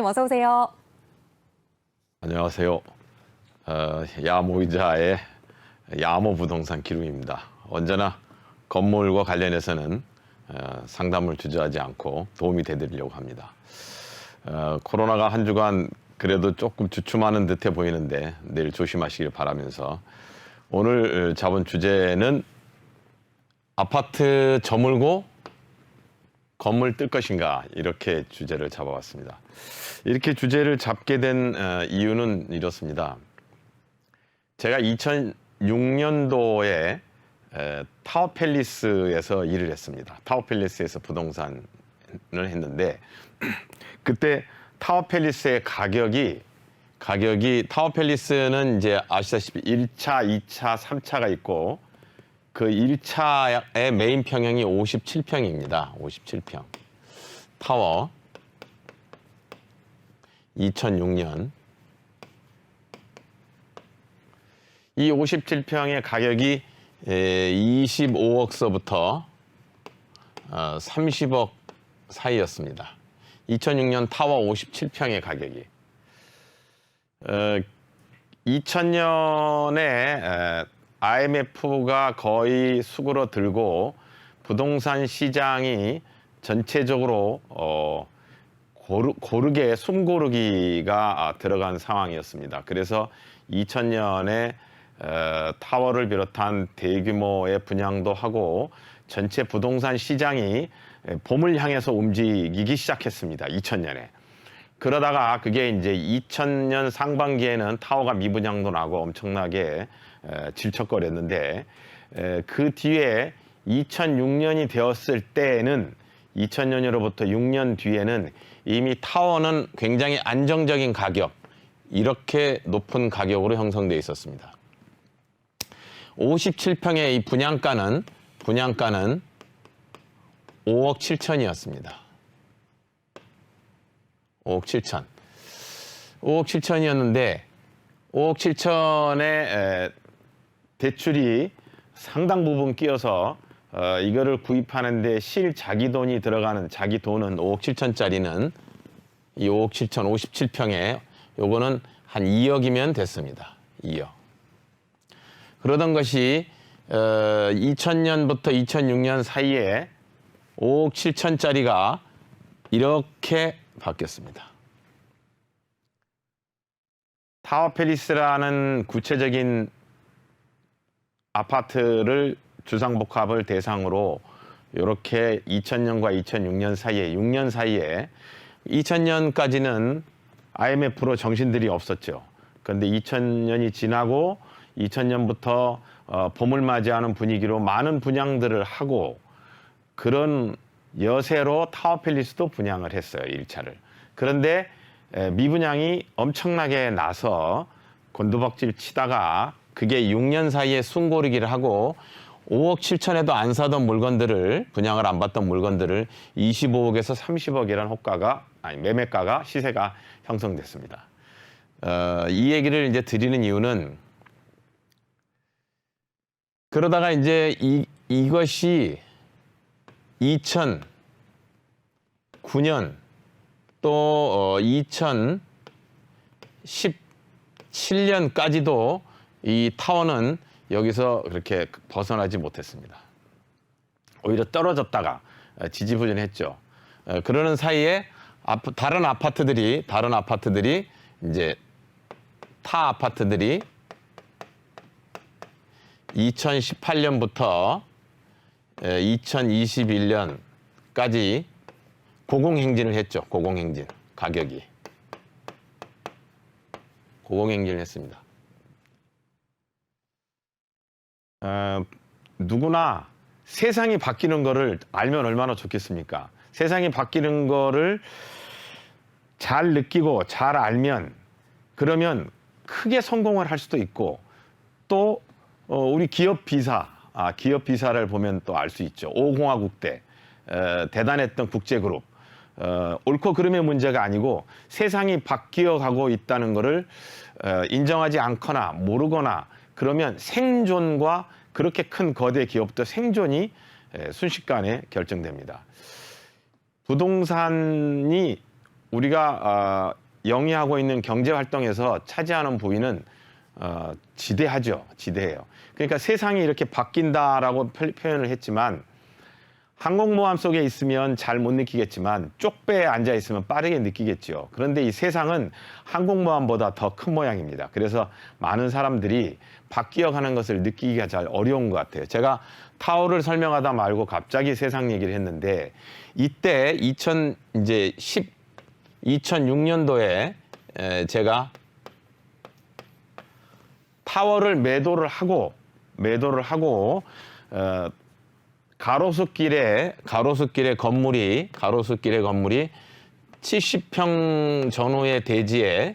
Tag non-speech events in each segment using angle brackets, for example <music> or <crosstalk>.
어서 오세요. 안녕하세요. 어, 야모이자의 야모 부동산 기lum입니다. 언제나 건물과 관련해서는 어, 상담을 주저하지 않고 도움이 되드리려고 합니다. 어, 코로나가 한 주간 그래도 조금 주춤하는 듯해 보이는데 내일 조심하시길 바라면서 오늘 어, 잡은 주제는 아파트 저물고 건물 뜰 것인가 이렇게 주제를 잡아봤습니다. 이렇게 주제를 잡게 된 어, 이유는 이렇습니다. 제가 2006년도에 타워팰리스에서 일을 했습니다. 타워팰리스에서 부동산을 했는데 <clears throat> 그때 타워팰리스의 가격이 가격이 타워팰리스는 이제 아시다시피 1차, 2차, 3차가 있고 그 1차의 메인 평형이 57평입니다. 57평. 타워 2006년 이 57평의 가격이 25억서부터 30억 사이였습니다. 2006년 타워 57평의 가격이 2000년에 IMF가 거의 수그러들고 부동산 시장이 전체적으로 어, 고르, 고르게 숨고르기가 아, 들어간 상황이었습니다. 그래서 2000년에 어, 타워를 비롯한 대규모의 분양도 하고 전체 부동산 시장이 봄을 향해서 움직이기 시작했습니다. 2000년에. 그러다가 그게 이제 2000년 상반기에는 타워가 미분양도 나고 엄청나게 에, 질척거렸는데 에, 그 뒤에 2006년이 되었을 때에는 2000년으로부터 6년 뒤에는 이미 타워는 굉장히 안정적인 가격 이렇게 높은 가격으로 형성돼 있었습니다. 57평의 이 분양가는 분양가는 5억 7천이었습니다. 5억 7천. 5억 7천이었는데 5억 7천의 대출이 상당 부분 끼어서 어, 이거를 구입하는데 실 자기 돈이 들어가는 자기 돈은 5억 7천짜리는 이 5억 7천 57평에 요거는 한 2억이면 됐습니다. 2억. 그러던 것이 어, 2000년부터 2006년 사이에 5억 7천짜리가 이렇게 바뀌었습니다. 타워팰리스라는 구체적인 아파트를 주상복합을 대상으로 이렇게 2000년과 2006년 사이에 6년 사이에 2000년까지는 IMF로 정신들이 없었죠. 그런데 2000년이 지나고 2000년부터 어, 봄을 맞이하는 분위기로 많은 분양들을 하고 그런 여세로 타워팰리스도 분양을 했어요. 1차를. 그런데 에, 미분양이 엄청나게 나서 곤두박질 치다가 그게 6년 사이에 숨고르기를 하고 5억 7천에도 안 사던 물건들을 분양을 안 받던 물건들을 25억에서 30억이라는 호가가 아니 매매가가 시세가 형성됐습니다. 어, 이 얘기를 이제 드리는 이유는 그러다가 이제 이, 이것이 2009년 또 어, 2017년까지도 이 타워는 여기서 그렇게 벗어나지 못했습니다. 오히려 떨어졌다가 어, 지지부진했죠. 어, 그러는 사이에 다른 아파트들이 다른 아파트들이 이제 타 아파트들이 2018년부터 2021년까지 고공행진을 했죠. 고공행진 가격이 고공행진을 했습니다. 어, 누구나 세상이 바뀌는 거를 알면 얼마나 좋겠습니까? 세상이 바뀌는 거를 잘 느끼고 잘 알면 그러면 크게 성공을 할 수도 있고 또 어, 우리 기업 비사, 아, 기업 비사를 보면 또 알 수 있죠. 오공화국 때 에, 대단했던 국제그룹. 어, 옳고 그름의 문제가 아니고 세상이 바뀌어 가고 있다는 것을 어, 인정하지 않거나 모르거나 그러면 생존과 그렇게 큰 거대 기업도 생존이 에, 순식간에 결정됩니다. 부동산이 우리가 어, 영위하고 있는 경제 활동에서 차지하는 부위는 어, 지대하죠. 지대해요. 그러니까 세상이 이렇게 바뀐다라고 표- 표현을 했지만 항공모함 속에 있으면 잘 못 느끼겠지만 쪽배에 앉아 있으면 빠르게 느끼겠죠. 그런데 이 세상은 항공모함보다 더 큰 모양입니다. 그래서 많은 사람들이 바뀌어가는 것을 느끼기가 잘 어려운 것 같아요. 제가 타워를 설명하다 말고 갑자기 세상 얘기를 했는데 이때 2000 이제 10 2006년도에 제가 타워를 매도를 하고 매도를 하고 어, 가로수길에 가로수길에 건물이 가로수길에 건물이 70평 전후의 대지에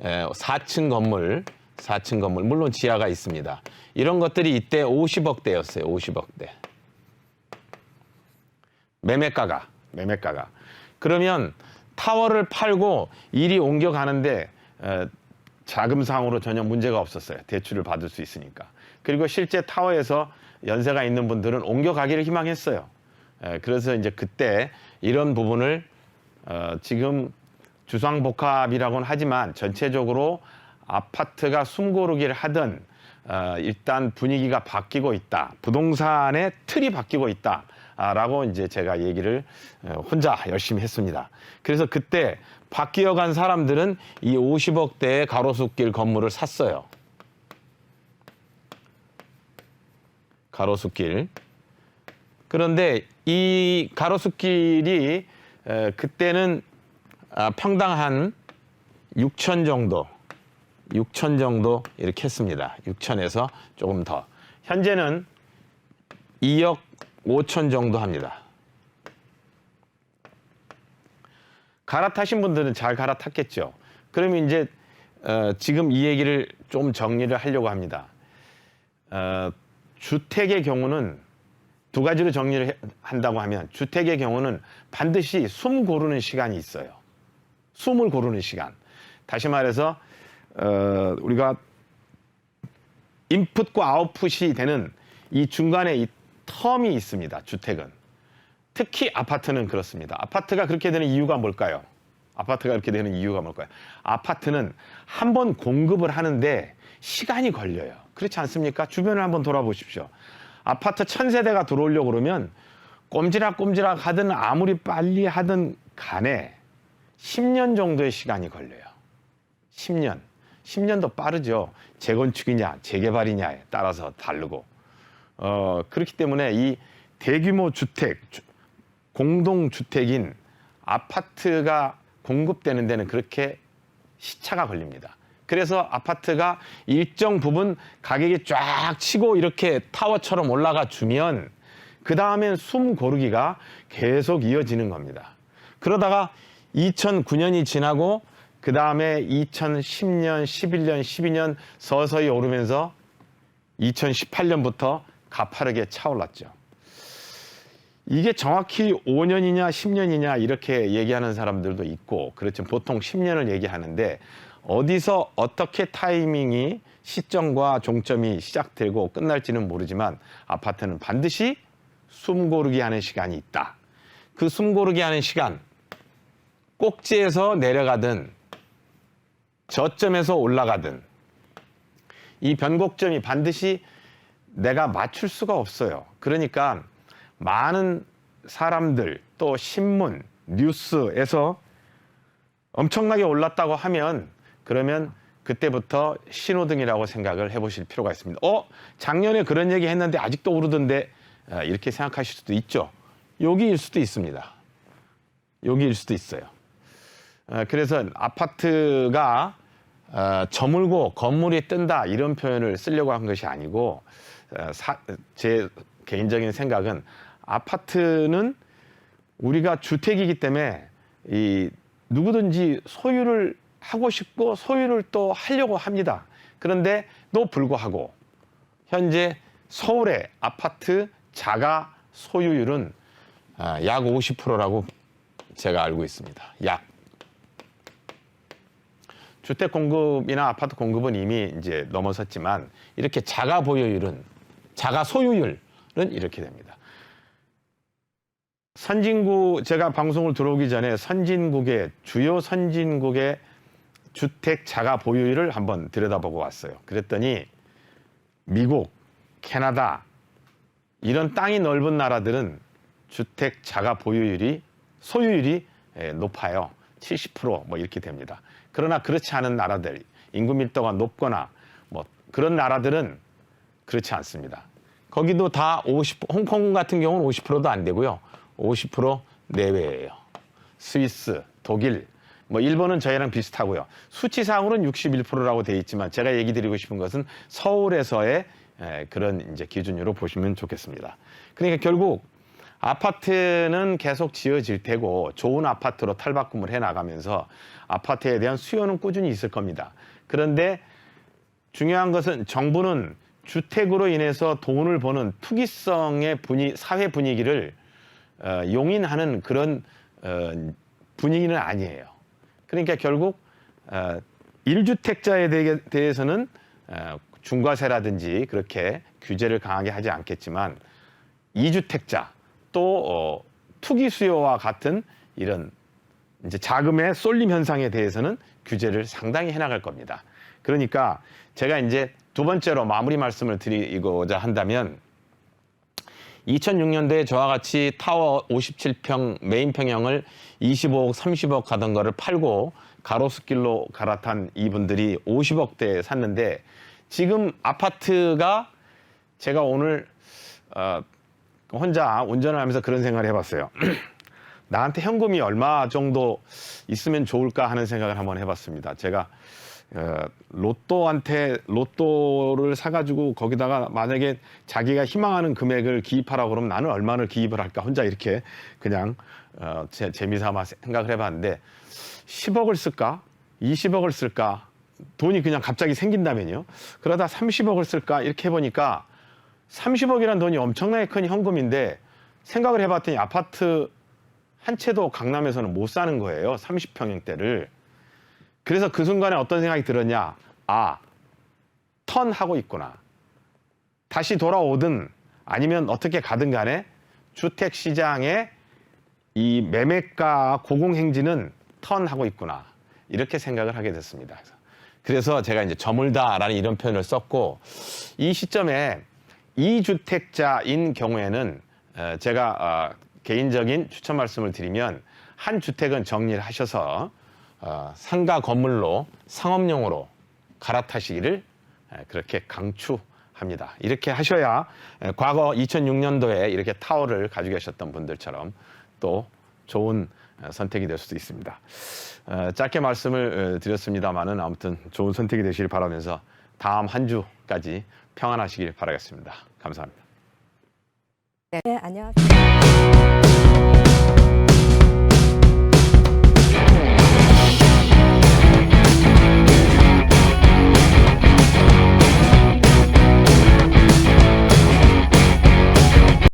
에, 4층 건물 4층 건물 물론 지하가 있습니다. 이런 것들이 이때 50억대였어요. 50억대. 매매가가 매매가가 그러면 타워를 팔고 일이 옮겨가는데 에, 자금상으로 전혀 문제가 없었어요. 대출을 받을 수 있으니까. 그리고 실제 타워에서 연세가 있는 분들은 옮겨가기를 희망했어요. 에, 그래서 이제 그때 이런 부분을 어, 지금 주상복합이라고는 하지만 전체적으로 아파트가 숨고르기를 하든 어, 일단 분위기가 바뀌고 있다. 부동산의 틀이 바뀌고 있다. 아, 라고 이제 제가 얘기를 어, 혼자 열심히 했습니다. 그래서 그때 바뀌어간 사람들은 이 50억대의 가로수길 건물을 샀어요. 가로수길. 그런데 이 가로수길이 에, 그때는 아, 평당 한 6천 정도, 6천 정도 이렇게 했습니다. 6천에서 조금 더. 현재는 2억 5천 정도 합니다. 갈아타신 분들은 잘 갈아탔겠죠. 그러면 이제 어, 지금 이 얘기를 좀 정리를 하려고 합니다. 어, 주택의 경우는 두 가지로 정리를 해- 한다고 하면 주택의 경우는 반드시 숨 고르는 시간이 있어요. 숨을 고르는 시간. 다시 말해서 어, 우리가 인풋과 아웃풋이 되는 이 중간에 이 텀이 있습니다. 주택은. 특히 아파트는 그렇습니다. 아파트가 그렇게 되는 이유가 뭘까요? 아파트가 그렇게 되는 이유가 뭘까요? 아파트는 한 번 공급을 하는데 시간이 걸려요. 그렇지 않습니까? 주변을 한번 돌아보십시오. 아파트 천 세대가 들어오려고 그러면 꼼지락꼼지락 하든 아무리 빨리 하든 간에 10년 정도의 시간이 걸려요. 10년. 10년도 빠르죠. 재건축이냐, 재개발이냐에 따라서 다르고. 어, 그렇기 때문에 이 대규모 주택, 주- 공동주택인 아파트가 공급되는 데는 그렇게 시차가 걸립니다. 그래서 아파트가 일정 부분 가격이 쫙 치고 이렇게 타워처럼 올라가 주면 그 다음엔 숨 고르기가 계속 이어지는 겁니다. 그러다가 2009년이 지나고 그 다음에 2010년, 11년, 12년 서서히 오르면서 2018년부터 가파르게 차올랐죠. 이게 정확히 5년이냐 10년이냐 이렇게 얘기하는 사람들도 있고 그렇죠. 보통 10년을 얘기하는데 어디서 어떻게 타이밍이 시점과 종점이 시작되고 끝날지는 모르지만 아파트는 반드시 숨 고르기 하는 시간이 있다. 그 숨 고르기 하는 시간 꼭지에서 내려가든 저점에서 올라가든 이 변곡점이 반드시 내가 맞출 수가 없어요. 그러니까 많은 사람들 또 신문, 뉴스에서 엄청나게 올랐다고 하면 그러면 그때부터 신호등이라고 생각을 해보실 필요가 있습니다. 어? 작년에 그런 얘기 했는데 아직도 오르던데 아, 이렇게 생각하실 수도 있죠. 여기일 수도 있습니다. 여기일 수도 있어요. 어, 그래서 아파트가 어, 저물고 건물이 뜬다 이런 표현을 쓰려고 한 것이 아니고 제 개인적인 생각은 아파트는 우리가 주택이기 때문에 이 누구든지 소유를 하고 싶고 소유를 또 하려고 합니다. 그런데 또 불구하고 현재 서울의 아파트 자가 소유율은 아, 약 50%라고 제가 알고 있습니다. 약 주택 공급이나 아파트 공급은 이미 이제 넘어섰지만 이렇게 자가 보유율은 자가 소유율은 이렇게 됩니다. 선진국 제가 방송을 들어오기 전에 선진국의 주요 선진국의 주택 자가 보유율을 한번 들여다보고 왔어요. 그랬더니 미국, 캐나다 이런 땅이 넓은 나라들은 주택 자가 보유율이 소유율이 예, 높아요. 70%뭐 이렇게 됩니다. 그러나 그렇지 않은 나라들 인구 밀도가 높거나 뭐 그런 나라들은 그렇지 않습니다. 거기도 다 50, 홍콩 같은 경우는 50%도 안 되고요. 50% 내외예요. 스위스, 독일, 뭐 일본은 저희랑 비슷하고요. 수치상으로는 61%라고 돼 있지만 제가 얘기 드리고 싶은 것은 서울에서의 에, 그런 이제 기준으로 보시면 좋겠습니다. 그러니까 결국 아파트는 계속 지어질 테고 좋은 아파트로 탈바꿈을 해 나가면서 아파트에 대한 수요는 꾸준히 있을 겁니다. 그런데 중요한 것은 정부는 주택으로 인해서 돈을 버는 투기성의 분위, 사회 분위기를 어, 용인하는 그런 어, 분위기는 아니에요. 그러니까 결국 어, 1주택자에 대해, 대해서는 어, 중과세라든지 그렇게 규제를 강하게 하지 않겠지만 2주택자 또 어, 투기 수요와 같은 이런 이제 자금의 쏠림 현상에 대해서는 규제를 상당히 해나갈 겁니다. 그러니까 제가 이제 두 번째로 마무리 말씀을 드리고자 한다면 2006년도에 저와 같이 타워 57평 메인 평형을 25억, 30억 가던 거를 팔고 가로수길로 갈아탄 이분들이 50억대에 샀는데 지금 아파트가 제가 오늘 어, 혼자 운전을 하면서 그런 생각을 해봤어요. <clears throat> 나한테 현금이 얼마 정도 있으면 좋을까 하는 생각을 한번 해봤습니다. 제가 어, 로또한테 로또를 사가지고 거기다가 만약에 자기가 희망하는 금액을 기입하라고 그러면 나는 얼마를 기입을 할까? 혼자 이렇게 그냥 어, 제, 재미삼아 생각을 해봤는데 10억을 쓸까? 20억을 쓸까? 돈이 그냥 갑자기 생긴다면요? 그러다 30억을 쓸까? 이렇게 해보니까 30억이란 돈이 엄청나게 큰 현금인데 생각을 해봤더니 아파트 한 채도 강남에서는 못 사는 거예요 30평형대를 그래서 그 순간에 어떤 생각이 들었냐? 아, 턴하고 있구나. 다시 돌아오든 아니면 어떻게 가든 간에 주택 시장의 이 매매가 고공행진은 턴하고 있구나. 이렇게 생각을 하게 됐습니다. 그래서 제가 이제 저물다라는 이런 표현을 썼고 이 시점에 이주택자인 경우에는 어, 제가 어, 개인적인 추천 말씀을 드리면 한 주택은 정리를 하셔서 어, 상가 건물로 상업용으로 갈아타시기를 에, 그렇게 강추합니다. 이렇게 하셔야 에, 과거 2006년도에 이렇게 타워를 가지고 계셨던 분들처럼 또 좋은 에, 선택이 될 수도 있습니다. 어, 짧게 말씀을 에, 드렸습니다만은 아무튼 좋은 선택이 되시길 바라면서 다음 한 주까지 평안하시길 바라겠습니다. 감사합니다. 네, 안녕하세요.